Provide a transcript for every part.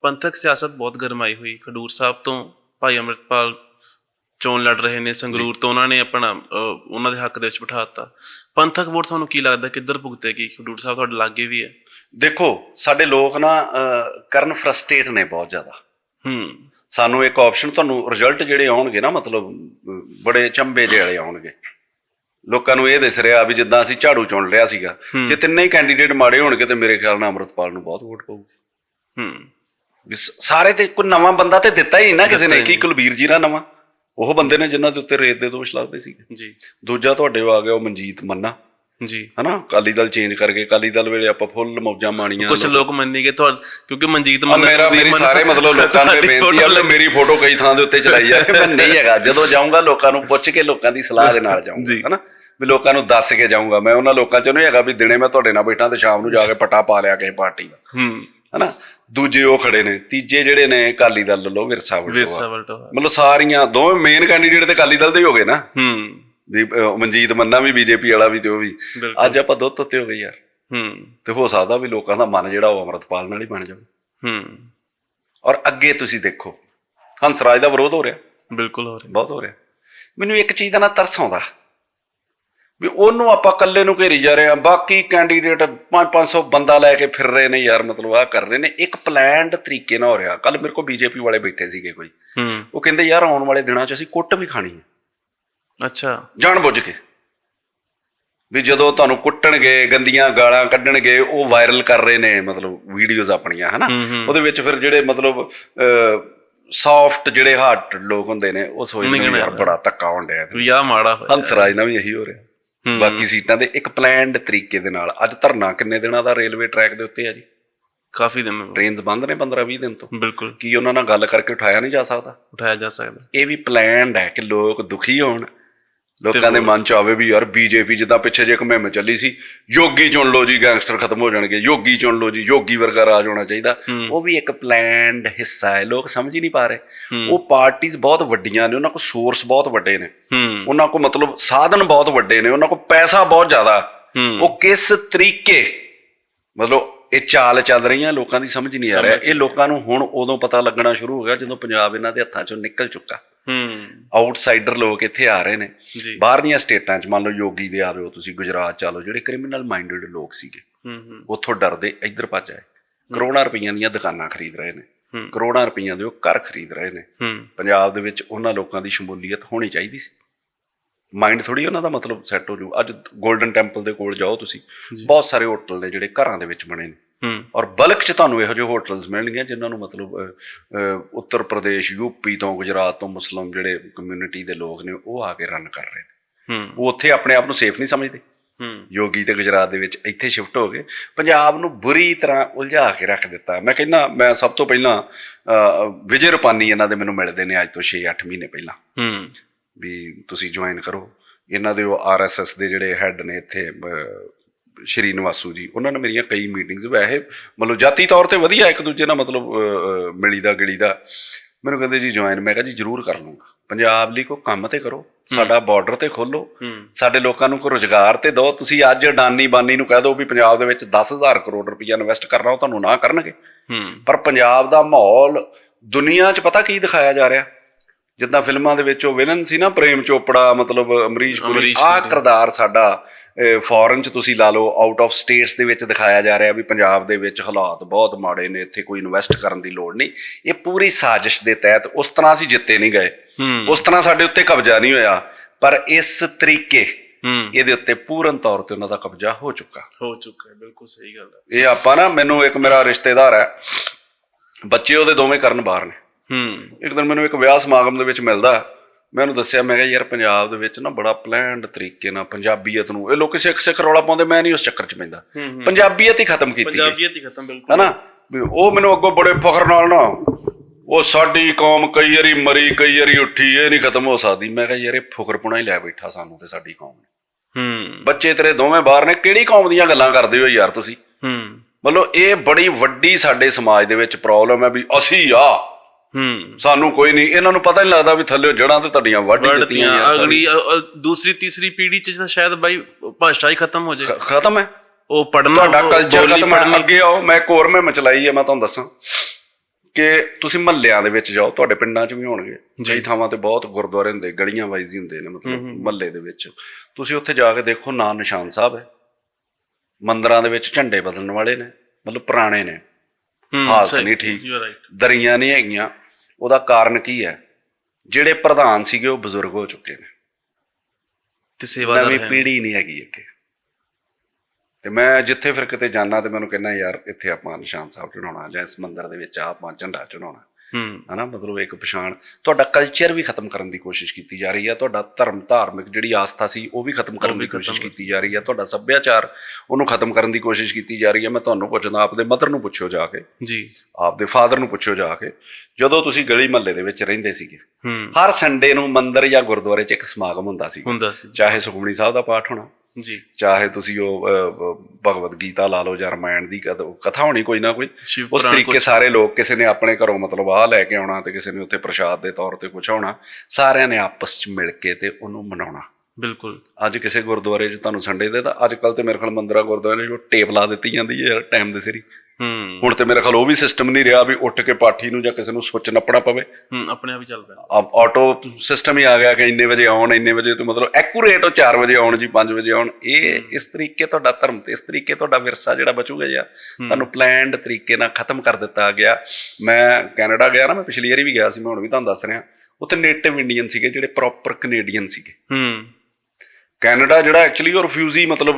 ਪੰਥਕ ਸਿਆਸਤ ਬਹੁਤ ਗਰਮਾਈ ਹੋਈ। ਖਡੂਰ ਸਾਹਿਬ ਤੋਂ ਭਾਈ ਅਮਰਿਤਪਾਲ ਚੋਣ ਲੜ ਰਹੇ ਨੇ ਸੰਗਰੂਰ ਤੋਂ ਉਹਨਾਂ ਨੇ ਆਪਣਾ ਉਹਨਾਂ ਦੇ ਹੱਕ ਦੇ ਵਿੱਚ ਬਿਠਾ ਦਿੱਤਾ। ਪੰਥਕ ਵੋਟ ਤੁਹਾਨੂੰ ਕੀ ਲੱਗਦਾ ਕਿੱਧਰ ਭੁਗਤੇਗੀ ਖਡੂਰ ਸਾਹਿਬ ਤੁਹਾਡੇ ਲਾਗੇ ਵੀ ਹੈ। ਦੇਖੋ ਸਾਡੇ ਲੋਕ ਨਾ ਕਰਨ ਫਰਸਟ੍ਰੇਟ ਨੇ ਬਹੁਤ ਜ਼ਿਆਦਾ। ਹੂੰ। ਸਾਨੂੰ ਇੱਕ ਆਪਸ਼ਨ ਤੁਹਾਨੂੰ ਰਿਜ਼ਲਟ ਜਿਹੜੇ ਆਉਣਗੇ ਨਾ ਮਤਲਬ ਬੜੇ ਚੰਬੇ ਜਿਹੇ ਵਾਲੇ ਆਉਣਗੇ। ਲੋਕਾਂ ਨੂੰ ਇਹ ਦਿਸ ਰਿਹਾ ਵੀ ਜਿੱਦਾਂ ਅਸੀਂ ਝਾੜੂ ਚੁਣ ਲਿਆ ਸੀਗਾ ਜੇ ਤਿੰਨੇ ਹੀ ਕੈਂਡੀਡੇਟ ਮਾੜੇ ਹੋਣਗੇ ਤੇ ਮੇਰੇ ਖਿਆਲ ਨਾਲ ਅਮਰਤਪਾਲ ਨੂੰ ਬਹੁਤ ਵੋਟ ਪਊਗੀ। ਹੂੰ। ਸਾਰੇ ਤੇ ਕੋਈ ਨਵਾਂ ਬੰਦਾ ਤੇ ਦਿੱਤਾ ਹੀ ਨਹੀਂ ਨਾ ਕਿਸੇ ਨੇ ਕੀ ਕੁਲਬੀਰ ਜੀ ਨਾਲ ਨਵਾਂ। ਉਹ ਬੰਦੇ ਨੇ ਜਿਨ੍ਹਾਂ ਦੇ ਉੱਤੇ ਰੇਤ ਦੇ ਦੋਸ਼ ਲੱਗਦੇ ਸੀਗੇ ਜੀ। ਦੂਜਾ ਤੁਹਾਡੇ ਆ ਗਿਆ ਉਹ ਮਨਜੀਤ ਮੰਨਾ। ਜੀ। ਹਨਾ? ਅਕਾਲੀ ਦਲ ਚੇਂਜ ਕਰਕੇ ਅਕਾਲੀ ਦਲ ਵੇਲੇ ਆਪਾਂ ਫੁੱਲ ਮੌਜਾਂ ਮਾਣੀਆਂ ਕੁਝ ਲੋਕ ਮੰਨੇਗੇ ਤੁਹਾ ਕਿਉਂਕਿ ਮਨਜੀਤ ਮੰਨ ਮੇਰਾ ਮੇਰੀ ਸਾਰੇ ਮਤਲਬ ਲੋਕਾਂ ਨੂੰ ਬੇਨਤੀ ਆ ਮੇਰੀ ਫੋਟੋ ਕਈ ਥਾਂ ਦੇ ਉੱਤੇ ਚਲਾਈ ਜਾ ਕੇ ਮੈਂ ਨਹੀਂ ਹੈਗਾ। ਜਦੋਂ ਜਾਊਂਗਾ ਲੋਕਾਂ ਨੂੰ ਪੁੱਛ ਕੇ ਲੋਕਾਂ ਦੀ ਸਲਾਹ ਦੇ ਨਾਲ ਜਾਊਂਗਾ। ਹਨਾ? ਵੀ ਲੋਕਾਂ ਨੂੰ ਦੱਸ ਕੇ ਜਾਊਂਗਾ। ਮੈਂ ਉਹਨਾਂ ਲੋਕਾਂ ਚ ਨਹੀਂ ਹੈਗਾ ਵੀ ਦਿਨੇ ਮੈਂ ਤੁਹਾਡੇ ਨਾਲ ਬੈਠਾ ਤੇ ਸ਼ਾਮ ਨੂੰ ਜਾ ਕੇ ਪਟਾ ਪਾ ਲਿਆ ਕਿਸੇ ਪਾਰਟੀ ਦਾ। ਹੂੰ। ਹਨਾ? ਦੂਜੇ ਉਹ ਖੜੇ ਨੇ ਤੀਜੇ ਜਿਹੜੇ ਨੇ ਅਕਾਲੀ ਦਲ ਵੱਲੋਂ ਵਿਰਸਾ ਵਿਰਸਾ ਵਲਟੋ ਮਤਲਬ ਸਾਰੀਆਂ ਦੋਵੇਂ ਮੇਨ ਕੈਂਡੀਡੇਟ ਤੇ ਅਕਾਲੀ ਦਲ ਦੇ ਹੀ ਹੋ ਗਏ ਨਾ? ਹੂੰ। ਅਹ, ਮਨਜੀਤ ਮੰਨਾ ਵੀ ਬੀਜੇਪੀ ਵਾਲਾ ਵੀ ਤੇ ਉਹ ਵੀ। ਅੱਜ ਆਪਾਂ ਦੁੱਧ ਉੱਤੇ ਹੋ ਗਏ ਯਾਰ। ਹੂੰ। ਤੇ ਹੋ ਸਕਦਾ ਵੀ ਲੋਕਾਂ ਦਾ ਮਨ ਜਿਹੜਾ ਉਹ ਅਮਰਤਪਾਲ ਨਾਲ ਹੀ ਬਣ ਜਾਵੇ। ਹੂੰ। ਔਰ ਅੱਗੇ ਤੁਸੀਂ ਦੇਖੋ ਹੰਸਰਾਜ ਦਾ ਵਿਰੋਧ ਹੋ ਰਿਹਾ। ਬਿਲਕੁਲ ਹੋ ਰਿਹਾ। ਬਹੁਤ ਹੋ ਰਿਹਾ। ਮੈਨੂੰ ਇੱਕ ਚੀਜ਼ ਦਾ ਨਾ ਤਰਸ ਆਉਂਦਾ। ਵੀ ਉਹਨੂੰ ਆਪਾਂ ਇਕੱਲੇ ਨੂੰ ਘੇਰੀ ਜਾ ਰਹੇ ਆ ਬਾਕੀ ਕੈਂਡੀਡੇਟ 5-500 ਬੰਦਾ ਲੈ ਕੇ ਫਿਰ ਰਹੇ ਨੇ ਯਾਰ ਮਤਲਬ ਆ ਕਰ ਰਹੇ ਨੇ। ਇੱਕ ਪਲਾਨਡ ਤਰੀਕੇ ਨਾਲ ਹੋ ਰਿਹਾ। ਕੱਲ ਮੇਰੇ ਕੋਲ ਬੀਜੇਪੀ ਵਾਲੇ ਬੈਠੇ ਸੀਗੇ ਕੋਈ। ਉਹ ਕਹਿੰਦੇ ਯਾਰ ਆਉਣ ਵਾਲੇ ਦਿਨਾਂ 'ਚ ਅਸੀਂ ਕੁੱਟ ਵੀ ਖਾਣੀ ਹੈ। ਅੱਛਾ। ਜਾਣ ਬੁੱਝ ਕੇ। ਵੀ ਜਦੋਂ ਤੁਹਾਨੂੰ ਕੁੱਟਣਗੇ ਗੰਦੀਆਂ ਗਾਲਾਂ ਕੱਢਣਗੇ ਉਹ ਵਾਇਰਲ ਕਰ ਰਹੇ ਨੇ ਮਤਲਬ ਵੀਡੀਓਜ਼ ਆਪਣੀਆਂ ਹਨਾ। ਉਹਦੇ ਵਿੱਚ ਫਿਰ ਜਿਹੜੇ ਮਤਲਬ ਸੌਫਟ ਜਿਹੜੇ ਹਾਰਟ ਲੋਕ ਹੁੰਦੇ ਨੇ ਉਹ ਸੋਚਦੇ ਨੇ ਯਾਰ ਬੜਾ ਧੱਕਾ ਹੋਣ ਡਿਆ ਵੀ ਆ ਮਾੜਾ ਹੋਇਆ। ਹੰਸਰਾਜ ਨਾਲ ਵੀ ਇਹੀ ਹੋ ਰਿਹਾ। ਬਾਕੀ ਸੀਟਾਂ ਦੇ ਇੱਕ ਪਲਾਨਡ ਤਰੀਕੇ ਦੇ ਨਾਲ। ਅੱਜ ਧਰਨਾ ਕਿੰਨੇ ਦਿਨਾਂ ਦਾ ਰੇਲਵੇ ਟਰੈਕ ਦੇ ਉੱਤੇ ਆ ਜੀ? ਕਾਫੀ ਦਿਨ। ਟ੍ਰੇਨਸ ਬੰਦ ਨੇ 15-20 ਦਿਨ ਤੋਂ। ਬਿਲਕੁਲ। ਕੀ ਉਹਨਾਂ ਨਾਲ ਗੱਲ ਕਰਕੇ ਉਠਾਇਆ ਨਹੀਂ ਜਾ ਸਕਦਾ? ਉਠਾਇਆ ਜਾ ਸਕਦਾ। ਇਹ ਵੀ ਪਲਾਨਡ ਹੈ ਕਿ ਲੋਕ ਦੁਖੀ ਹੋਣ। ਲੋਕਾਂ ਦੇ ਮਨ ਚ ਆਵੇ ਵੀ ਯਾਰ ਬੀਜੇਪੀ ਜਿੱਦਾਂ ਪਿੱਛੇ ਜੇ ਇੱਕ ਮੁਹਿੰਮ ਚੱਲੀ ਸੀ ਯੋਗੀ ਚੁਣ ਲਓ ਜੀ ਗੈਂਗਸਟਰ ਖਤਮ ਹੋ ਜਾਣਗੇ ਯੋਗੀ ਚੁਣ ਲਓ ਜੀ ਯੋਗੀ ਵਰਗਾ ਰਾਜ ਹੋਣਾ ਚਾਹੀਦਾ। ਉਹ ਵੀ ਇੱਕ ਪਲਾਨਡ ਹਿੱਸਾ ਹੈ ਲੋਕ ਸਮਝ ਹੀ ਨਹੀਂ ਪਾ ਰਹੇ। ਉਹ ਪਾਰਟੀਆਂ ਬਹੁਤ ਵੱਡੀਆਂ ਨੇ ਉਹਨਾਂ ਕੋਲ ਸੋਰਸ ਬਹੁਤ ਵੱਡੇ ਨੇ। ਉਹਨਾਂ ਕੋਲ ਮਤਲਬ ਸਾਧਨ ਬਹੁਤ ਵੱਡੇ ਨੇ ਉਹਨਾਂ ਕੋਲ ਪੈਸਾ ਬਹੁਤ ਜ਼ਿਆਦਾ। ਉਹ ਕਿਸ ਤਰੀਕੇ ਮਤਲਬ ਇਹ ਚਾਲ ਚੱਲ ਰਹੀਆਂ ਲੋਕਾਂ ਦੀ ਸਮਝ ਨਹੀਂ ਆ ਰਿਹਾ। ਇਹ ਲੋਕਾਂ ਨੂੰ ਹੁਣ ਉਦੋਂ ਪਤਾ ਲੱਗਣਾ ਸ਼ੁਰੂ ਹੋ ਗਿਆ ਜਦੋਂ ਪੰਜਾਬ ਇਹਨਾਂ ਦੇ ਹੱਥਾਂ ਚੋਂ ਨਿਕਲ ਚੁੱਕਾ। ਹੂੰ। ਆਊਟਸਾਈਡਰ ਲੋਕ ਇੱਥੇ ਆ ਰਹੇ ਨੇ। ਬਾਹਰਲੀਆਂ ਸਟੇਟਾਂ 'ਚ ਮੰਨ ਲਓ ਯੋਗੀ ਦੇ ਆ ਰਹੇ ਹੋ ਤੁਸੀਂ ਗੁਜਰਾਤ ਚ ਆ ਲਓ ਜਿਹੜੇ ਕ੍ਰਿਮੀਨਲ ਮਾਈਂਡਡ ਲੋਕ ਸੀਗੇ। ਹੂੰ ਹੂੰ। ਉੱਥੋਂ ਡਰਦੇ ਇੱਧਰ ਭੱਜ ਆਏ। ਕਰੋੜਾਂ ਰੁਪਈਆਂ ਦੀਆਂ ਦੁਕਾਨਾਂ ਖਰੀਦ ਰਹੇ ਨੇ। ਕਰੋੜਾਂ ਰੁਪਈਆਂ ਦੇ ਉਹ ਘਰ ਖਰੀਦ ਰਹੇ ਨੇ। ਪੰਜਾਬ ਦੇ ਵਿੱਚ ਉਹਨਾਂ ਲੋਕਾਂ ਦੀ ਸ਼ਮੂਲੀਅਤ ਹੋਣੀ ਚਾਹੀਦੀ ਸੀ। ਮਾਈਂਡ ਥੋੜੀ ਉਹਨਾਂ ਦਾ ਮਤਲਬ ਸੈੱਟ ਹੋ ਜੂ। ਅੱਜ 골ਡਨ ਟੈਂਪਲ ਦੇ ਕੋਲ ਜਾਓ ਤੁਸੀਂ। ਬਹੁਤ ਸਾਰੇ ਹੋਟਲ ਨੇ ਜਿਹੜੇ ਘਰਾਂ ਦੇ ਵਿੱਚ ਬਣੇ ਨੇ। ਔਰ ਬਲਕ ਚ ਤੁਹਾਨੂੰ ਇਹੋ ਜਿਹੇ ਹੋਟਲਸ ਮਿਲਣਗੇ ਜਿਨ੍ਹਾਂ ਨੂੰ ਮਤਲਬ ਉੱਤਰ ਪ੍ਰਦੇਸ਼ ਯੂਪੀ ਤੋਂ ਗੁਜਰਾਤ ਤੋਂ ਮੁਸਲਮ ਜਿਹੜੇ ਕਮਿਊਨਿਟੀ ਦੇ ਲੋਕ ਨੇ ਉਹ ਆ ਕੇ ਰਨ ਕਰ ਰਹੇ ਨੇ। ਉਹ ਉੱਥੇ ਆਪਣੇ ਆਪ ਨੂੰ ਸੇਫ ਨਹੀਂ ਸਮਝਦੇ। ਯੋਗੀ ਤੇ ਗੁਜਰਾਤ ਦੇ ਵਿੱਚ ਇੱਥੇ ਸ਼ਿਫਟ ਹੋ ਗਏ। ਪੰਜਾਬ ਨੂੰ ਬੁਰੀ ਤਰ੍ਹਾਂ ਉਲਝਾ ਕੇ ਰੱਖ ਦਿੱਤਾ। ਮੈਂ ਕਹਿੰਦਾ ਮੈਂ ਸਭ ਤੋਂ ਪਹਿਲਾਂ ਵਿਜੇ ਰੁਪਾਨੀ ਇਹਨਾਂ ਦੇ ਮੈਨੂੰ ਮਿਲਦੇ ਨੇ ਅੱਜ ਤੋਂ 6-8 ਮਹੀਨੇ ਪਹਿਲਾਂ। ਹੂੰ। ਵੀ ਤੁਸੀਂ ਜੁਆਇਨ ਕਰੋ। ਇਹਨਾਂ ਦੇ ਉਹ ਆਰਐਸਐਸ ਦੇ ਜਿਹੜੇ ਹੈੱਡ ਨੇ ਇੱਥੇ ਸ਼੍ਰੀ ਨਿਵਾਸੂ ਜੀ ਉਹਨਾਂ ਨੇ ਮੇਰੀਆਂ ਕਈ ਮੀਟਿੰਗਸ ਵੈਸੇ ਮਤਲਬ ਜਾਤੀ ਤੌਰ ਤੇ ਵਧੀਆ ਇੱਕ ਦੂਜੇ ਨਾਲ ਮਤਲਬ ਮਿਲੀਦਾ ਗਿਲੀਦਾ। ਮੈਨੂੰ ਕਹਿੰਦੇ ਜੀ ਜੁਆਇਨ ਮੈਂ ਕਿਹਾ ਜੀ ਜ਼ਰੂਰ ਕਰ ਲੂੰਗਾ। ਪੰਜਾਬ ਲਈ ਕੋਈ ਕੰਮ ਤੇ ਕਰੋ ਸਾਡਾ ਬਾਰਡਰ ਤੇ ਖੋਲੋ ਸਾਡੇ ਲੋਕਾਂ ਨੂੰ ਕੋਈ ਰੋਜ਼ਗਾਰ ਤੇ ਦਿਓ। ਤੁਸੀਂ ਅੱਜ ਅਡਾਨੀ ਬਾਨੀ ਨੂੰ ਕਹਿ ਦਿਓ ਵੀ ਪੰਜਾਬ ਦੇ ਵਿੱਚ 10000 ਕਰੋੜ ਰੁਪਈਆ ਇਨਵੈਸਟ ਕਰਨਾ ਉਹ ਤੁਹਾਨੂੰ ਨਾ ਕਰਨਗੇ। ਪਰ ਪੰਜਾਬ ਦਾ ਮਾਹੌਲ ਦੁਨੀਆ 'ਚ ਪਤਾ ਕੀ ਦਿਖਾਇਆ ਜਾ ਰਿਹਾ? ਜਿੱਦਾਂ ਫਿਲਮਾਂ ਦੇ ਵਿੱਚ ਉਹ ਵਿਲਨ ਸੀ ਨਾ ਪ੍ਰੇਮ ਚੋਪੜਾ ਮਤਲਬ ਅਮਰੀਸ਼ ਪੁਰੀ ਆਹ ਕਿਰਦਾਰ ਸਾਡਾ ਫੋਰਨ 'ਚ ਤੁਸੀਂ ਲਾ ਲਓ ਆਊਟ ਆਫ ਸਟੇਟਸ ਦੇ ਵਿੱਚ ਦਿਖਾਇਆ ਜਾ ਰਿਹਾ ਵੀ ਪੰਜਾਬ ਦੇ ਵਿੱਚ ਹਾਲਾਤ ਬਹੁਤ ਮਾੜੇ ਨੇ ਇੱਥੇ ਕੋਈ ਇਨਵੈਸਟ ਕਰਨ ਦੀ ਲੋੜ ਨਹੀਂ। ਇਹ ਪੂਰੀ ਸਾਜ਼ਿਸ਼ ਦੇ ਤਹਿਤ ਉਸ ਤਰ੍ਹਾਂ ਅਸੀਂ ਜਿੱਤੇ ਨਹੀਂ ਗਏ। ਉਸ ਤਰ੍ਹਾਂ ਸਾਡੇ ਉੱਤੇ ਕਬਜ਼ਾ ਨਹੀਂ ਹੋਇਆ ਪਰ ਇਸ ਤਰੀਕੇ ਇਹਦੇ ਉੱਤੇ ਪੂਰਨ ਤੌਰ ਤੇ ਉਹਨਾਂ ਦਾ ਕਬਜ਼ਾ ਹੋ ਚੁੱਕਾ। ਹੋ ਚੁੱਕਾ ਬਿਲਕੁਲ ਸਹੀ ਗੱਲ ਹੈ। ਇਹ ਆਪਾਂ ਨਾ ਮੈਨੂੰ ਇੱਕ ਮੇਰਾ ਰਿਸ਼ਤੇਦਾਰ ਹੈ ਬੱਚੇ ਉਹਦੇ ਦੋਵੇਂ ਕਰਨ ਬਾਹਰ ਨੇ। ਹੂੰ। ਇੱਕ ਦਿਨ ਮੈਨੂੰ ਇੱਕ ਵਿਆਹ ਸਮਾਗਮ ਦੇ ਵਿੱਚ ਮਿਲਦਾ ਮੈਂ ਉਹਨੂੰ ਦੱਸਿਆ ਮੈਂ ਕਿਹਾ ਯਾਰ ਪੰਜਾਬ ਦੇ ਵਿੱਚ ਨਾ ਬੜਾ ਪਲਾਨਡ ਤਰੀਕੇ ਨਾਲ ਪੰਜਾਬੀਅਤ ਨੂੰ ਇਹ ਲੋਕ ਸਿੱਖ ਸਿੱਖ ਰੌਲਾ ਪਾਉਂਦੇ ਮੈਂ ਨਹੀਂ ਉਸ ਚੱਕਰ 'ਚ ਪੈਂਦਾ। ਪੰਜਾਬੀਅਤ ਹੀ ਖਤਮ ਕੀਤੀ ਪੰਜਾਬੀਅਤ ਹੀ ਖਤਮ ਬਿਲਕੁਲ। ਹਨਾ ਉਹ ਮੈਨੂੰ ਅੱਗੋਂ ਬੜੇ ਫਖਰ ਨਾਲ ਨਾ ਉਹ ਸਾਡੀ ਕੌਮ ਕਈ ਵਾਰੀ ਮਰੀ ਕਈ ਵਾਰੀ ਉੱਠੀ ਇਹ ਨਹੀਂ ਖਤਮ ਹੋ ਸਕਦੀ। ਮੈਂ ਕਿਹਾ ਯਾਰ ਇਹ ਫੁਕਰਪੁਣਾ ਹੀ ਲੈ ਬੈਠਾ ਸਾਨੂੰ ਤੇ ਸਾਡੀ ਕੌਮ ਨੇ। ਹੂੰ। ਬੱਚੇ ਤੇਰੇ ਦੋਵੇਂ ਬਾਹਰ ਨੇ ਕਿਹੜੀ ਕੌਮ ਦੀਆਂ ਗੱਲਾਂ ਕਰਦੇ ਹੋ ਯਾਰ ਤੁਸੀਂ? ਹੂੰ। ਮਤਲਬ ਇਹ ਬੜੀ ਵੱਡੀ ਸਾਡੇ ਸਮਾਜ ਦੇ ਵਿੱਚ ਪ੍ਰੋਬਲਮ ਹੈ ਵੀ ਅਸੀਂ ਆ। ਹੂੰ। ਸਾਨੂੰ ਕੋਈ ਨਹੀਂ ਇਹਨਾਂ ਨੂੰ ਪਤਾ ਨਹੀਂ ਲੱਗਦਾ ਵੀ ਥੱਲੇ ਜੜਾਂ ਤੇ ਤੁਹਾਡੀਆਂ ਵੱਢ ਦਿੱਤੀਆਂ। ਅਗਲੀ ਦੂਸਰੀ ਤੀਸਰੀ ਪੀੜ੍ਹੀ ਚ ਤਾਂ ਸ਼ਾਇਦ ਬਾਈ ਭਾਸ਼ਾ ਹੀ ਖਤਮ ਹੋ ਜਾਏ ਖਤਮ ਹੈ। ਉਹ ਪੜਨਾ ਤੁਹਾਡਾ ਕਲਚਰ ਖਤਮ ਹੈ। ਅੱਗੇ ਆਓ ਮੈਂ ਇੱਕ ਹੋਰ ਮੈਂ ਮਚਲਾਈ ਹੈ ਮੈਂ ਤੁਹਾਨੂੰ ਦੱਸਾਂ ਕਿ ਤੁਸੀਂ ਮਹੱਲਿਆਂ ਦੇ ਵਿੱਚ ਜਾਓ ਤੁਹਾਡੇ ਪਿੰਡਾਂ 'ਚ ਵੀ ਹੋਣਗੇ। ਕਈ ਥਾਵਾਂ ਤੇ ਬਹੁਤ ਗੁਰਦੁਆਰੇ ਹੁੰਦੇ ਗਲੀਆਂ ਵਾਈਜ਼ ਹੀ ਹੁੰਦੇ ਨੇ ਮਤਲਬ ਮਹੱਲੇ ਦੇ ਵਿੱਚ। ਤੁਸੀਂ ਉੱਥੇ ਜਾ ਕੇ ਦੇਖੋ ਨਾਂ ਨਿਸ਼ਾਨ ਸਾਹਿਬ ਹੈ। ਮੰਦਰਾਂ ਦੇ ਵਿੱਚ ਝੰਡੇ ਬਦਲਣ ਵਾਲੇ ਨੇ ਮਤਲਬ ਪੁਰਾਣੇ ਨੇ। ਹਾਲਤ ਨਹੀਂ ਠੀਕ। ਦਰੀਆਂ ਨਹੀਂ ਹੈਗੀਆਂ। ਉਹਦਾ ਕਾਰਨ ਕੀ ਹੈ? ਜਿਹੜੇ ਪ੍ਰਧਾਨ ਸੀਗੇ ਉਹ ਬਜ਼ੁਰਗ ਹੋ ਚੁੱਕੇ ਨੇ। ਤੇ ਸੇਵਾਦਾਰ ਨਵੀਂ ਪੀੜ੍ਹੀ ਨਹੀਂ ਹੈਗੀ ਅੱਗੇ ਤੇ ਮੈਂ ਜਿੱਥੇ ਫਿਰ ਕਿਤੇ ਜਾਣਾ ਤੇ ਮੈਨੂੰ ਕਹਿੰਦਾ ਯਾਰ ਇੱਥੇ ਆਪਾਂ ਨਿਸ਼ਾਨ ਸਾਹਿਬ ਚੜਾਉਣਾ ਜਾਂ ਇਸ ਮੰਦਿਰ ਦੇ ਵਿੱਚ ਆਪਾਂ ਝੰਡਾ ਚੜਾਉਣਾ ਹਨਾ ਮਤਲਬ ਇੱਕ ਪਛਾਣ। ਤੁਹਾਡਾ ਕਲਚਰ ਵੀ ਖਤਮ ਕਰਨ ਦੀ ਕੋਸ਼ਿਸ਼ ਕੀਤੀ ਜਾ ਰਹੀ ਹੈ ਤੁਹਾਡਾ ਧਰਮ ਧਾਰਮਿਕ ਜਿਹੜੀ ਆਸਥਾ ਸੀ ਉਹ ਵੀ ਖਤਮ ਕਰਨ ਦੀ ਕੋਸ਼ਿਸ਼। ਕੀਤੀ ਜਾ ਰਹੀ ਹੈ ਤੁਹਾਡਾ ਸੱਭਿਆਚਾਰ ਉਹਨੂੰ ਖਤਮ ਕਰਨ ਦੀ ਕੋਸ਼ਿਸ਼ ਕੀਤੀ ਜਾ ਰਹੀ ਹੈ ਮੈਂ ਤੁਹਾਨੂੰ ਪੁੱਛਦਾ ਆਪਦੇ ਮਦਰ ਨੂੰ ਪੁੱਛਿਓ ਜਾ ਕੇ। ਜੀ। ਆਪਦੇ ਫਾਦਰ ਨੂੰ ਪੁੱਛਿਓ ਜਾ ਕੇ। ਜਦੋਂ ਤੁਸੀਂ ਗਲੀ ਮਹੱਲੇ ਦੇ ਵਿੱਚ ਰਹਿੰਦੇ ਸੀਗੇ ਹਰ ਸੰਡੇ ਨੂੰ ਮੰਦਿਰ ਜਾਂ ਗੁਰਦੁਆਰੇ 'ਚ ਇੱਕ ਸਮਾਗਮ ਹੁੰਦਾ ਸੀ। ਹੁੰਦਾ ਸੀ। ਚਾਹੇ ਸੁਖਮਨੀ ਸਾਹਿਬ ਦਾ ਪਾਠ ਹੋਣਾ ਜੀ। ਚਾਹੇ ਤੁਸੀਂ ਉਹ ਭਗਵਦ ਗੀਤਾ ਲਾ ਲਓ ਜਾਂ ਰਾਮਾਇਣ ਦੀ ਕਥ- ਹੋਣੀ ਕੋਈ ਨਾ ਕੋਈ ਉਸ ਤਰੀਕੇ। ਸਾਰੇ ਲੋਕ ਕਿਸੇ ਨੇ ਆਪਣੇ ਘਰੋਂ ਮਤਲਬ ਆਹ ਲੈ ਕੇ ਆਉਣਾ ਤੇ ਕਿਸੇ ਨੇ ਉੱਥੇ ਪ੍ਰਸ਼ਾਦ ਦੇ ਤੌਰ ਤੇ ਕੁਝ ਹੋਣਾ ਸਾਰਿਆਂ ਨੇ ਆਪਸ 'ਚ ਮਿਲ ਕੇ ਤੇ ਉਹਨੂੰ ਮਨਾਉਣਾ। ਬਿਲਕੁਲ। ਅੱਜ ਕਿਸੇ ਗੁਰਦੁਆਰੇ 'ਚ ਤੁਹਾਨੂੰ ਸੰਡੇ ਦੇ ਤਾਂ ਅੱਜ ਕੱਲ ਤੇ ਮੇਰੇ ਖਿਆਲ ਮੰਦਰਾਂ ਗੁਰਦੁਆਰੇ 'ਚ ਟੇਪ ਲਾ ਦਿੱਤੀ ਜਾਂਦੀ ਹੈ ਯਾਰ ਟਾਈਮ ਦੇ ਸਿਰੀ ਹੂੰ। ਹੁਣ ਤੇ ਮੇਰੇ ਖਿਆਲ ਉਹ ਵੀ ਸਿਸਟਮ ਨਹੀਂ ਰਿਹਾ ਵੀ ਉੱਠ ਕੇ ਪਾਠੀ ਨੂੰ ਜਾਂ ਕਿਸੇ ਨੂੰ ਸੁੱਚ ਨੱਪਣਾ ਪਵੇ। ਹੂੰ ਆਪਣੇ ਆਪ ਹੀ ਚੱਲ ਪਿਆ ਆਟੋ ਸਿਸਟਮ ਹੀ ਆ ਗਿਆ ਕਿ ਇੰਨੇ ਵਜੇ ਆਉਣ ਇੰਨੇ ਵਜੇ ਤੋਂ ਮਤਲਬ ਐਕੂਰੇਟ ਉਹ 4 ਵਜੇ ਆਉਣ ਜੀ 5 ਵਜੇ ਆਉਣ। ਇਹ ਇਸ ਤਰੀਕੇ ਤੁਹਾਡਾ ਧਰਮ ਤੇ ਇਸ ਤਰੀਕੇ ਤੁਹਾਡਾ ਵਿਰਸਾ ਜਿਹੜਾ ਬਚੂਗਾ ਯਾਰ ਤੁਹਾਨੂੰ ਪਲਾਨਡ ਤਰੀਕੇ ਨਾਲ ਖਤਮ ਕਰ ਦਿੱਤਾ ਗਿਆ। ਮੈਂ ਕੈਨੇਡਾ ਗਿਆ ਨਾ ਮੈਂ ਪਿਛਲੀ ਵਾਰੀ ਵੀ ਗਿਆ ਸੀ ਮੈਂ ਹੁਣ ਵੀ ਤੁਹਾਨੂੰ ਦੱਸ ਰਿਹਾ। ਉੱਥੇ ਨੇਟਿਵ ਇੰਡੀਅਨ ਸੀਗੇ ਜਿਹੜੇ ਪ੍ਰੋਪਰ ਕੈਨੇਡੀਅਨ ਸੀਗੇ। ਹੂੰ। ਕੈਨੇਡਾ ਜਿਹੜਾ ਐਕਚੁਅਲੀ ਉਹ ਰਿਫਿਊਜੀ ਮਤਲਬ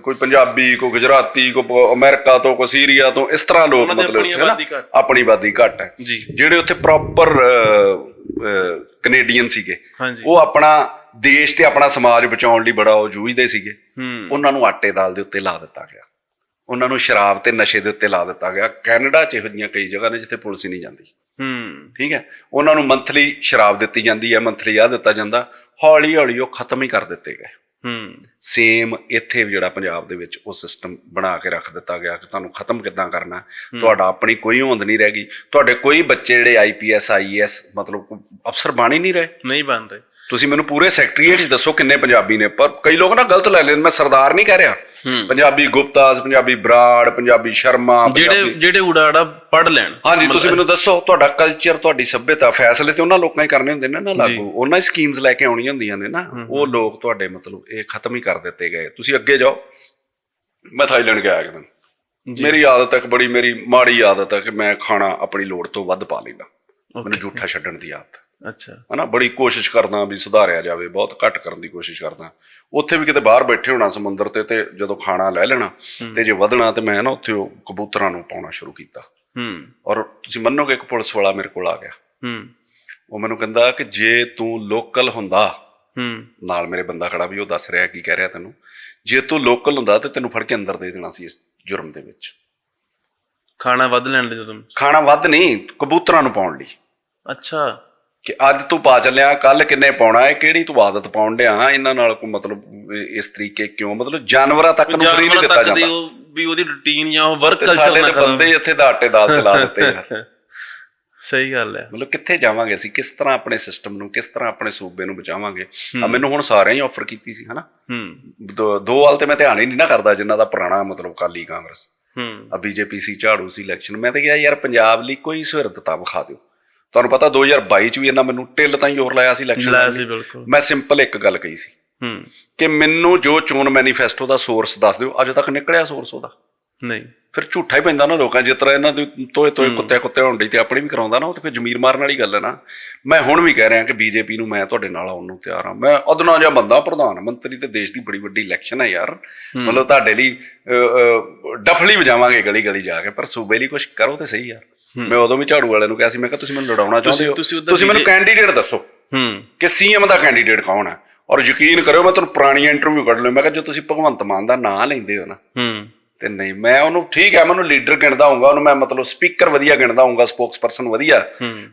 ਕੋਈ ਪੰਜਾਬੀ ਕੋਈ ਗੁਜਰਾਤੀ ਕੋਈ ਅਮਰੀਕਾ ਤੋਂ ਕੋਈ ਸੀਰੀਆ ਤੋਂ ਇਸ ਤਰ੍ਹਾਂ ਲੋਕ ਮਤਲਬ ਆਪਣੀ ਨਾ ਆਬਾਦੀ ਘੱਟ। ਆਪਣੀ ਆਬਾਦੀ ਘੱਟ ਹੈ। ਜਿਹੜੇ ਉੱਥੇ ਪ੍ਰੋਪਰ ਕੈਨੇਡੀਅਨ ਸੀਗੇ ਉਹ ਆਪਣਾ ਦੇਸ਼ ਤੇ ਆਪਣਾ ਸਮਾਜ ਬਚਾਉਣ ਲਈ ਬੜਾ ਉਹ ਜੂਝਦੇ ਸੀਗੇ। ਉਹਨਾਂ ਨੂੰ ਆਟੇ ਦਾਲ ਦੇ ਉੱਤੇ ਲਾ ਦਿੱਤਾ ਗਿਆ। ਉਹਨਾਂ ਨੂੰ ਸ਼ਰਾਬ ਤੇ ਨਸ਼ੇ ਦੇ ਉੱਤੇ ਲਾ ਦਿੱਤਾ ਗਿਆ। ਕੈਨੇਡਾ 'ਚ ਇਹੋ ਜਿਹੀਆਂ ਕਈ ਜਗ੍ਹਾ ਨੇ ਜਿੱਥੇ ਪੁਲਿਸ ਹੀ ਨਹੀਂ ਜਾਂਦੀ। ਹੂੰ। ਠੀਕ ਹੈ? ਉਹਨਾਂ ਨੂੰ ਮੰਥਲੀ ਸ਼ਰਾਬ ਦਿੱਤੀ ਜਾਂਦੀ ਹੈ ਮੰਥਲੀ ਆ ਦਿੱਤਾ ਜਾਂਦਾ। ਹੌਲੀ ਹੌਲੀ ਉਹ ਖਤਮ ਹੀ ਕਰ ਦਿੱਤੇ ਗਏ। ਹੂੰ। ਸੇਮ ਇੱਥੇ ਜਿਹੜਾ ਪੰਜਾਬ ਦੇ ਵਿੱਚ ਉਹ ਸਿਸਟਮ ਬਣਾ ਕੇ ਰੱਖ ਦਿੱਤਾ ਗਿਆ ਕਿ ਤੁਹਾਨੂੰ ਖਤਮ ਕਿੱਦਾਂ ਕਰਨਾ। ਤੁਹਾਡਾ ਆਪਣੀ ਕੋਈ ਹੋਂਦ ਨਹੀਂ ਰਹਿ ਗਈ। ਤੁਹਾਡੇ ਕੋਈ ਬੱਚੇ ਜਿਹੜੇ ਆਈਪੀਐਸ ਆਈਐਸ ਮਤਲਬ ਕੋਈ ਅਫਸਰ ਬਣ ਹੀ ਨਹੀਂ ਰਹੇ। ਨਹੀਂ ਬਣ ਰਹੇ ਤੁਸੀਂ ਮੈਨੂੰ ਪੂਰੇ ਸੈਕਟਰੀਏਟ 'ਚ ਦੱਸੋ ਕਿੰਨੇ ਪੰਜਾਬੀ ਨੇ ਪਰ ਕਈ ਲੋਕ ਨਾ ਗਲਤ ਲੈ ਲੈਂਦੇ ਮੈਂ ਸਰਦਾਰ ਨਹੀਂ ਕਹਿ ਰਿਹਾ। ਪੰਜਾਬੀ ਗੁਪਤਾਸ ਪੰਜਾਬੀ ਬਰਾੜ ਪੰਜਾਬੀ ਸ਼ਰਮਾ ਜਿਹੜੇ ਜਿਹੜੇ ਉਡਾੜਾ ਪੜ ਲੈਣ। ਹਾਂਜੀ ਤੁਸੀਂ ਮੈਨੂੰ ਦੱਸੋ ਤੁਹਾਡਾ ਕਲਚਰ ਤੁਹਾਡੀ ਸੱਭਿਅਤਾ ਫੈਸਲੇ ਤੇ ਉਹਨਾਂ ਲੋਕਾਂ ਹੀ ਕਰਨੇ ਹੁੰਦੇ ਨੇ ਨਾ ਲਾਗੂ। ਉਹਨਾਂ ਹੀ ਸਕੀਮਸ ਲੈ ਕੇ ਆਉਣੀਆਂ ਹੁੰਦੀਆਂ ਨੇ ਨਾ। ਉਹ ਲੋਕ ਤੁਹਾਡੇ ਮਤਲਬ ਇਹ ਖਤਮ ਹੀ ਕਰ ਦਿੱਤੇ ਗਏ। ਤੁਸੀਂ ਅੱਗੇ ਜਾਓ। ਮੈਂ ਥਾਈਲੈਂਡ ਗਿਆ ਇੱਕ ਦਿਨ। ਮੇਰੀ ਆਦਤ ਹੈ ਬੜੀ ਮੇਰੀ ਮਾੜੀ ਆਦਤ ਹੈ ਕਿ ਮੈਂ ਖਾਣਾ ਆਪਣੀ ਲੋੜ ਤੋਂ ਵੱਧ ਪਾ ਲੈਂਦਾ। ਮੈਨੂੰ ਝੂਠਾ ਛੱਡਣ ਦੀ ਆਦਤ। ਅੱਛਾ। ਹਨਾ ਬੜੀ ਕੋਸ਼ਿਸ਼ ਕਰਦਾ ਵੀ ਸੁਧਾਰਿਆ ਜਾਵੇ ਬਹੁਤ ਘੱਟ ਕਰਨ ਦੀ ਕੋਸ਼ਿਸ਼ ਕਰਦਾ। ਉੱਥੇ ਵੀ ਕਿਤੇ ਬਾਹਰ ਬੈਠੇ ਹੋਣਾ ਸਮੁੰਦਰ ਤੇ ਤੇ ਜਦੋਂ ਖਾਣਾ ਲੈ ਲੈਣਾ ਤੇ ਜੇ ਵਧਣਾ ਤੇ ਮੈਂ ਨਾ ਉੱਥੇ ਉਹ ਕਬੂਤਰਾਂ ਨੂੰ ਪਾਉਣਾ ਸ਼ੁਰੂ ਕੀਤਾ। ਹੂੰ। ਔਰ ਤੁਸੀਂ ਮੰਨੋਗੇ ਇੱਕ ਪੁਲਿਸ ਵਾਲਾ ਮੇਰੇ ਕੋਲ ਆ ਗਿਆ। ਹੂੰ। ਉਹ ਮੈਨੂੰ ਕਹਿੰਦਾ ਕਿ ਜੇ ਤੂੰ ਲੋਕਲ ਹੁੰਦਾ ਹੂੰ। ਨਾਲ ਮੇਰੇ ਬੰਦਾ ਖੜਾ ਵੀ ਉਹ ਦੱਸ ਰਿਹਾ ਕੀ ਕਹਿ ਰਿਹਾ ਤੈਨੂੰ ਜੇ ਤੂੰ ਲੋਕਲ ਹੁੰਦਾ ਤੇ ਤੈਨੂੰ ਫੜ ਕੇ ਅੰਦਰ ਦੇ ਦੇਣਾ ਸੀ ਇਸ ਜੁਰਮ ਦੇ ਵਿੱਚ। ਖਾਣਾ ਵੱਧ ਲੈਣ ਲਈ ਜਦੋਂ ਖਾਣਾ ਵੱਧ ਨਹੀਂ ਕਬੂਤਰਾਂ ਨੂੰ ਪਾਉਣ ਲਈ। ਅੱਛਾ। ਕਿ ਅੱਜ ਤੂੰ ਪਾ ਚੱਲਿਆ ਕੱਲ ਕਿੰਨੇ ਪਾਉਣਾ ਹੈ ਕਿਹੜੀ ਤੂੰ ਆਦਤ ਪਾਉਣ ਡਿਆ ਇਹਨਾਂ ਨਾਲ ਕੋਈ ਮਤਲਬ ਇਸ ਤਰੀਕੇ ਕਿਉਂ? ਮਤਲਬ ਜਾਨਵਰਾਂ ਤੱਕ ਨੂੰ ਫਰੀ ਨਹੀਂ ਦਿੱਤਾ ਜਾਂਦਾ। ਉਹ ਵੀ ਉਹਦੀ ਰੁਟੀਨ ਜਾਂ ਉਹ ਵਰਕ ਕਲਚਰ ਸਾਡੇ ਨਾ ਤੇ ਬੰਦੇ ਇੱਥੇ ਦਾ ਆਟੇ ਦਾਲ ਤੇ ਲਾ ਦਿੱਤੇ ਯਾਰ ਸਹੀ ਗੱਲ ਹੈ। ਮਤਲਬ ਕਿੱਥੇ ਜਾਵਾਂਗੇ ਅਸੀਂ? ਕਿਸ ਤਰ੍ਹਾਂ ਆਪਣੇ ਸਿਸਟਮ ਨੂੰ ਕਿਸ ਤਰ੍ਹਾਂ ਆਪਣੇ ਸੂਬੇ ਨੂੰ ਬਚਾਵਾਂਗੇ? ਆ ਮੈਨੂੰ ਹੁਣ ਸਾਰਿਆਂ ਹੀ ਆਫਰ ਕੀਤੀ ਸੀ ਹਨਾ? ਹੂੰ। ਦੋ ਵਾਲ ਤੇ ਮੈਂ ਧਿਆਨ ਹੀ ਨਹੀਂ ਨਾ ਕਰਦਾ ਜਿਨ੍ਹਾਂ ਦਾ ਪੁਰਾਣਾ ਮਤਲਬ ਕਾਲੀ ਕਾਂਗਰਸ। ਹੂੰ। ਆ ਬੀਜੇਪੀ ਸੀ ਝਾੜੂ ਸੀ ਇਲੈਕਸ਼ਨ ਮੈਂ ਤਾਂ ਕਿਹਾ ਯਾਰ ਪੰਜਾਬ ਲਈ ਕੋਈ ਸਵਿਰਦਤਾ ਵਿਖਾ ਦਿਓ। ਤੁਹਾਨੂੰ ਪਤਾ 2022 ਚ ਵੀ ਇਹਨਾਂ ਮੈਨੂੰ ਟਿੱਲ ਤਾਂ ਹੀ ਹੋਰ ਲਾਇਆ ਸੀ ਇਲੈਕਸ਼ਨ ਲਾਇਆ ਸੀ ਬਿਲਕੁਲ। ਮੈਂ ਸਿੰਪਲ ਇੱਕ ਗੱਲ ਕਹੀ ਸੀ। ਹੂੰ। ਕਿ ਮੈਨੂੰ ਜੋ ਚੋਣ ਮੈਨੀਫੈਸਟੋ ਦਾ ਸੋਰਸ ਦੱਸ ਦਿਓ ਅਜੇ ਤੱਕ ਨਿਕਲਿਆ ਸੋਰਸ ਉਹਦਾ। ਨਹੀਂ। ਫਿਰ ਝੂਠਾ ਹੀ ਪੈਂਦਾ ਨਾ ਲੋਕਾਂ ਜਿਸ ਤਰ੍ਹਾਂ ਇਹਨਾਂ ਦੇ ਤੋਏ ਤੋਏ ਕੁੱਤੇ ਕੁੱਤੇ ਹੋਣ ਡਈ ਤੇ ਆਪਣੀ ਵੀ ਕਰਾਉਂਦਾ ਨਾ ਉਹ ਤੇ ਫਿਰ ਜ਼ਮੀਰ ਮਾਰਨ ਵਾਲੀ ਗੱਲ ਹੈ ਨਾ। ਮੈਂ ਹੁਣ ਵੀ ਕਹਿ ਰਿਹਾ ਕਿ ਬੀਜੇਪੀ ਨੂੰ ਮੈਂ ਤੁਹਾਡੇ ਨਾਲ ਆਉਣ ਨੂੰ ਤਿਆਰ ਹਾਂ। ਮੈਂ ਅਦਨਾ ਜਿਹਾ ਬੰਦਾ ਪ੍ਰਧਾਨ ਮੰਤਰੀ ਤੇ ਦੇਸ਼ ਦੀ ਬੜੀ ਵੱਡੀ ਇਲੈਕਸ਼ਨ ਹੈ ਯਾਰ। ਮਤਲਬ ਤੁਹਾਡੇ ਲਈ ਡਫਲੀ ਵਜਾਵਾਂਗੇ ਗਲੀ ਗਲੀ ਜਾ ਕੇ ਪਰ ਸੂਬੇ ਲਈ ਕੁਝ ਕਰੋ ਤੇ ਸਹੀ ਯਾਰ। ਮੈਂ ਉਦੋਂ ਵੀ ਝਾੜੂ ਵਾਲਿਆਂ ਨੂੰ ਕਿਹਾ ਸੀ ਮੈਂ ਕਿਹਾ ਤੁਸੀਂ ਮੈਨੂੰ ਲੜਾਉਣਾ ਚਾਹੁੰਦੇ ਹੋ। ਤੁਸੀਂ ਮੈਨੂੰ ਕੈਂਡੀਡੇਟ ਦੱਸੋ ਹੂੰ। ਕਿ ਸੀਐਮ ਦਾ ਕੈਂਡੀਡੇਟ ਕੌਣ ਹੈ। ਔਰ ਯਕੀਨ ਕਰਿਓ ਮੈਂ ਤੁਹਾਨੂੰ ਪੁਰਾਣੀਆਂ ਇੰਟਰਵਿਊ ਕੱਢ ਲਿਓ ਮੈਂ ਕਿਹਾ ਜੋ ਤੁਸੀਂ ਭਗਵੰਤ ਮਾਨ ਦਾ ਨਾਂ ਲੈਂਦੇ ਹੋ ਨਾ ਹੂੰ। ਤੇ ਨਹੀਂ ਮੈਂ ਉਹਨੂੰ ਠੀਕ ਹੈ ਮੈਂ ਉਹਨੂੰ ਲੀਡਰ ਗਿਣਦਾ ਹੂੰਗਾ ਉਹਨੂੰ ਮੈਂ ਮਤਲਬ ਸਪੀਕਰ ਵਧੀਆ ਗਿਣਦਾ ਹੂੰਗਾ ਸਪੋਕਸਪਰਸਨ ਵਧੀਆ।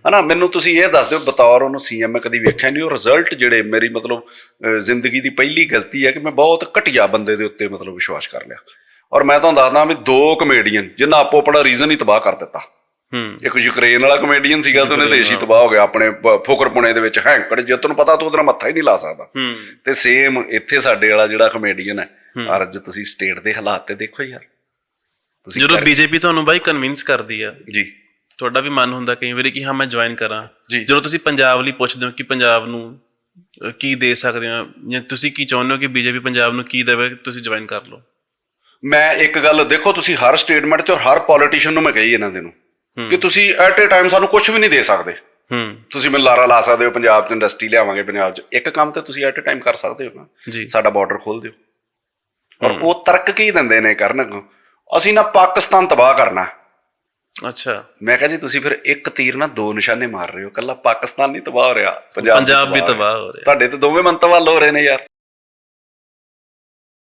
ਹਨਾ ਮੈਨੂੰ ਤੁਸੀਂ ਇਹ ਦੱਸ ਦਿਓ ਬਤੌਰ ਉਹਨੂੰ ਸੀਐਮ ਮੈਂ ਕਦੀ ਵੇਖਿਆ ਨਹੀਂ। ਉਹ ਰਿਜ਼ਲਟ ਜਿਹੜੇ ਮੇਰੀ ਮਤਲਬ ਜ਼ਿੰਦਗੀ ਦੀ ਪਹਿਲੀ ਗਲਤੀ ਹੈ ਕਿ ਮੈਂ ਬਹੁਤ ਘਟੀਆ ਬੰਦੇ ਦੇ ਉੱਤੇ ਮਤਲਬ ਵਿਸ਼ਵਾਸ ਕਰ ਲਿਆ। ਔਰ ਮੈਂ ਤੁਹਾਨੂੰ ਦੱਸਦਾ ਵੀ ਦੋ ਕਮੇਡੀਅਨ ਜਿਨ੍ਹਾਂ ਆਪੋ ਆਪਣਾ ਰੀਜ਼ਨ ਹੀ ਤਬਾਹ ਕਰ ਦਿੱਤਾ। ਹੂੰ। ਇੱਕ ਯੂਕਰੇਨ ਵਾਲਾ ਕਮੇਡੀਅਨ ਸੀਗਾ ਤੇ ਉਹਨੇ ਦੇਸ਼ ਹੀ ਤਬਾਹ ਹੋ ਗਿਆ ਆਪਣੇ ਫੁਕਰਪੁਣੇ ਦੇ ਵਿੱਚ ਹੈਂਕੜ ਜੇ ਤੈਨੂੰ ਪਤਾ ਤੂੰ ਉਹਦਾ ਮੱਥਾ ਹੀ ਨਹੀਂ ਲਾ ਸਕਦਾ। ਹੂੰ। ਤੇ ਸੇਮ ਇੱਥੇ ਸਾਡੇ ਵਾਲਾ ਜਿਹੜਾ ਕਮੇਡੀਅਨ ਹੈ ਔਰ ਅੱਜ ਤੁਸੀਂ ਸਟੇਟ ਦੇ ਹਾਲਾਤ ਤੇ ਦੇਖੋ ਯਾਰ। ਤੁਸੀਂ ਜਦੋਂ ਬੀਜੇਪੀ ਤੁਹਾਨੂੰ ਬਾਈ ਕਨਵਿੰਸ ਕਰਦੀ ਆ ਜੀ। ਤੁਹਾਡਾ ਵੀ ਮਨ ਹੁੰਦਾ ਕਈ ਵਾਰੀ ਕਿ ਹਾਂ ਮੈਂ ਜੁਆਇਨ ਕਰਾਂ। ਜਦੋਂ ਤੁਸੀਂ ਪੰਜਾਬ ਲਈ ਪੁੱਛਦੇ ਹੋ ਕਿ ਪੰਜਾਬ ਨੂੰ ਕੀ ਦੇ ਸਕਦੇ ਹੋ ਜਾਂ ਤੁਸੀਂ ਕੀ ਚਾਹੁੰਦੇ ਹੋ ਕਿ ਬੀਜੇਪੀ ਪੰਜਾਬ ਨੂੰ ਕੀ ਦੇਵੇ ਤੁਸੀਂ ਜੁਆਇਨ ਕਰ ਲਓ। ਮੈਂ ਇੱਕ ਗੱਲ ਦੇਖੋ ਤੁਸੀਂ ਹਰ ਸਟੇਟਮੈਂਟ ਤੇ ਔਰ ਹਰ ਪੋਲੀਟੀਸ਼ੀਅਨ ਨੂੰ ਮੈਂ ਕਹੀ ਇਹਨਾਂ ਦੇ ਨੂੰ। ਕਿ ਤੁਸੀਂ ਐਟ ਅ ਟਾਈਮ ਸਾਨੂੰ ਕੁਝ ਵੀ ਨਹੀਂ ਦੇ ਸਕਦੇ। ਹੂੰ। ਤੁਸੀਂ ਮੈਨੂੰ ਲਾਰਾ ਲਾ ਸਕਦੇ ਹੋ ਪੰਜਾਬ 'ਚ ਇੰਡਸਟਰੀ ਲਿਆਵਾਂਗੇ ਪੰਜਾਬ 'ਚ। ਇੱਕ ਕੰਮ ਤੇ ਤੁਸੀਂ ਐਟ ਅ ਟਾਈਮ ਕਰ ਸਕਦੇ ਹੋ ਨਾ। ਸਾਡਾ ਬਾਰਡਰ ਖੋਲ ਦਿਓ। ਔਰ ਉਹ ਤਰਕ ਕੀ ਦਿੰਦੇ ਨੇ ਕਰਨ? ਅਸੀਂ ਨਾ ਪਾਕਿਸਤਾਨ ਤਬਾਹ ਕਰਨਾ। ਅੱਛਾ। ਮੈਂ ਕਿਹਾ ਜੀ ਤੁਸੀਂ ਫਿਰ ਇੱਕ ਤੀਰ ਨਾਲ ਦੋ ਨਿਸ਼ਾਨੇ ਮਾਰ ਰਹੇ ਹੋ। ਕੱਲਾ ਪਾਕਿਸਤਾਨ ਨਹੀਂ ਤਬਾਹ ਹੋ ਰਿਹਾ ਪੰਜਾਬ ਵੀ। ਤਬਾਹ ਹੋ ਰਿਹਾ। ਤੁਹਾਡੇ ਤੇ ਦੋਵੇਂ ਮੰਤਵ ਵੱਲ ਹੋ ਰਹੇ ਨੇ ਯਾਰ।